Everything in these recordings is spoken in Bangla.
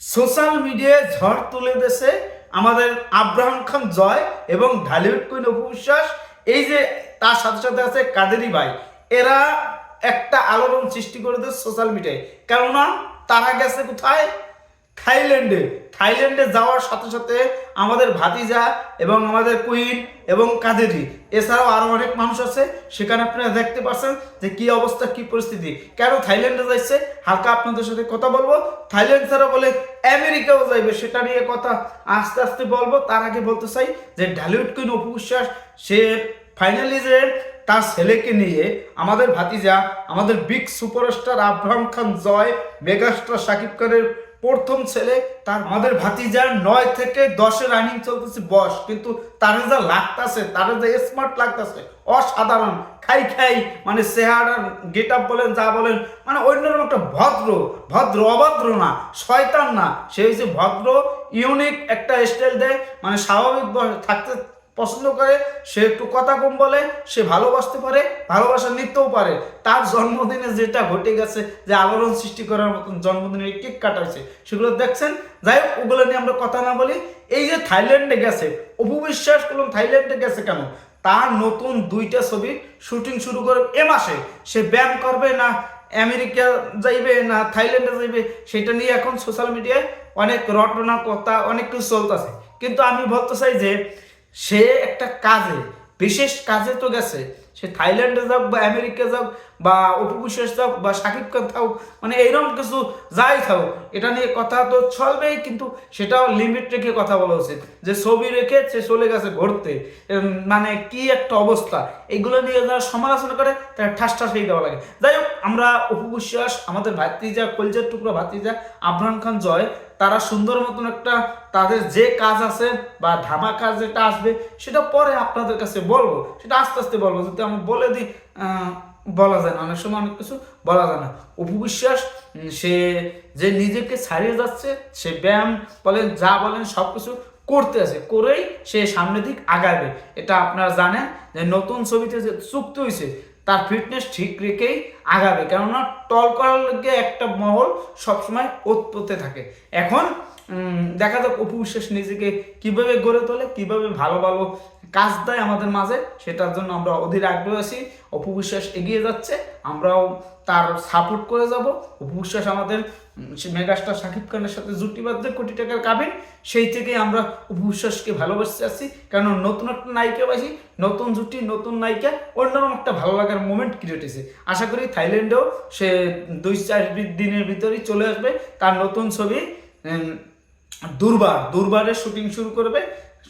সোশ্যাল মিডিয়ায় ঝড় তুলে দেশে আমাদের আব্রাহাম খান জয় এবং ঢালিউড কুইন অপু বিশ্বাস, এই যে তার সাথে সাথে আছে কাদেরি ভাই, এরা একটা আলোড়ন সৃষ্টি করে দেয় সোশ্যাল মিডিয়ায়। কেননা তারা গেছে কোথায়? থাইল্যান্ডে। থাইল্যান্ডে যাওয়ার সাথে সাথে আমাদের ভাতিজা এবং আমাদের কুইন এবং কাদেরি, এছাড়াও আরও অনেক মানুষ আছে। সেখানে আপনারা দেখতে পাচ্ছেন যে কি অবস্থা, কি পরিস্থিতি। কেন থাইল্যান্ডে যাইছে? হালকা আপনাদের সাথে কথা বলব। থাইল্যান্ড ছাড়া বলে আমেরিকাও যাইবে, সেটা নিয়ে কথা আস্তে আস্তে বলব। তার আগে বলতে চাই যে ঢালিউড কুইন অপু বিশ্বাস, সে ফাইনালি যে তার ছেলেকে নিয়ে আমাদের ভাতিজা, আমাদের big superstar Abraham Khan Joy, megastar Shakib খানের প্রথম ছেলে, তার আমাদের ভাতিজার নয় থেকে দশে রানিং চলতেছে বস কিন্তু তার যা লাগতাছে, তার যা স্মার্ট লাগতাছে, অসাধারণ, খাই খাই মানে চেহারা গেট আপ বলেন, যা বলেন মানে অন্যরকম একটা ভদ্র ভদ্র অভদ্র না, শয়তান না, সে হচ্ছে ভদ্র ইউনিক একটা স্টাইল দেয় মানে স্বাভাবিক থাকতে পছন্দ করে, সে একটু কথা কম বলে, সে ভালোবাসতে পারে ভালোবাসা নিতেও পারে। তার জন্মদিনে যেটা ঘটে গেছে, যে আলোড়ন সৃষ্টি করার মতন জন্মদিনের কেক কাটাইছে সেগুলো দেখছেন? যাই হোক, ওগুলো নিয়ে আমরা কথা না বলি। এই যে থাইল্যান্ডে গেছে, অপু বিশ্বাস করলাম থাইল্যান্ডে গেছে কেন? তার নতুন দুইটা ছবি শুটিং শুরু করে এ মাসে। সে ব্যায়াম করবে না, আমেরিকা যাইবে না, থাইল্যান্ডে যাইবে, সেটা নিয়ে এখন সোশ্যাল মিডিয়ায় অনেক রটনা, কথা, অনেক কিছু চলতেছে। কিন্তু আমি বলতে চাই যে সে একটা কাজে, বিশেষ কাজে তো গেছে। সে থাইল্যান্ডে যাক বা আমেরিকা যাক বা উপবিশ্বাস যাক বা সাকিব খান থাকুক মানে এইরকম কিছু যাই থাকুক, এটা নিয়ে কথা তো চলবেই, কিন্তু সেটাও লিমিট রেখে কথা বলা উচিত। যে ছবি রেখে সে চলে গেছে ঘুরতে মানে কি একটা অবস্থা। এইগুলো নিয়ে যারা সমালোচনা করে, তারা ঠাস ঠাস হয়ে দেওয়া লাগে। যাই হোক, আমরা উপবিশ্বাস আমাদের ভাতিজা, কলজার টুকরো ভাতিজা আবরাম খান জয় তারা সুন্দর মতন একটা তাদের যে কাজ আছে বা ধামা কাজ যেটা আসবে, সেটা পরে আপনাদের কাছে বলব। সেটা আস্তে আস্তে বলব, যদি আমি বলে দিই বলা যায় না। অনেক সময় অনেক কিছু বলা যায় না। উপবিশ্বাস সে যে নিজেকে ছাড়িয়ে যাচ্ছে, সে ব্যায়াম বলেন, যা বলেন সব কিছু করতে আছে, করেই সে সামনের দিক আগাবে। এটা আপনারা জানেন যে নতুন ছবিতে যে চুক্তি হয়েছে তার ফিটনেস ঠিক রেখেই আগাবে। কেননা টল করার একটা মহল সবসময় ওতপোতে থাকে। এখন দেখা যাক অপু বিশ্বাস নিজেকে কীভাবে গড়ে তোলে, কীভাবে ভালো ভালো কাজ দেয় আমাদের মাঝে, সেটার জন্য আমরা অধীর আগ্রহ আছি। অপু বিশ্বাস এগিয়ে যাচ্ছে, আমরাও তার সাপোর্ট করে যাব। অপু বিশ্বাস আমাদের মেগাস্টার শাকিব খানের সাথে জুটি বাঁধতে কোটি টাকার কাবিন। সেই থেকেই আমরা অপু বিশ্বাসকে ভালোবাসতে আছি। কারণ নতুন একটা নায়িকা বাসি নতুন জুটি, নতুন নায়িকা, অন্যরকম একটা ভালো লাগার মোমেন্ট ক্রিয়েট হয়েছে আশা করি থাইল্যান্ডেও সে দুই চার দিনের ভিতরেই চলে আসবে। তার নতুন ছবি দুর্বার দুর্বারের শুটিং শুরু করবে।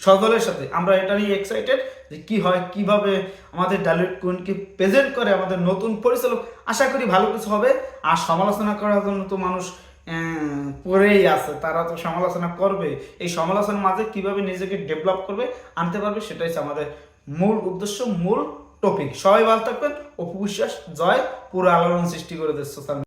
সকলের সাথে। আমরা এটা নিয়ে এক্সাইটেড যে কি হয়, কীভাবে আমাদের ডালিউড কুইনকে প্রেজেন্ট করে আমাদের নতুন পরিচালক। আশা করি ভালো কিছু হবে। আর সমালোচনা করার জন্য তো মানুষ পড়েই আছে। তারা তো সমালোচনা করবে। এই সমালোচনার মাঝে কীভাবে নিজেকে ডেভেলপ করবে, আনতে পারবে, সেটাই আমাদের মূল উদ্দেশ্য, মূল টপিক সবাই ভালো থাকবেন। অপু বিশ্বাস, জয়। পুরো আলোড়ন সৃষ্টি করে দিচ্ছে সোশ্যাল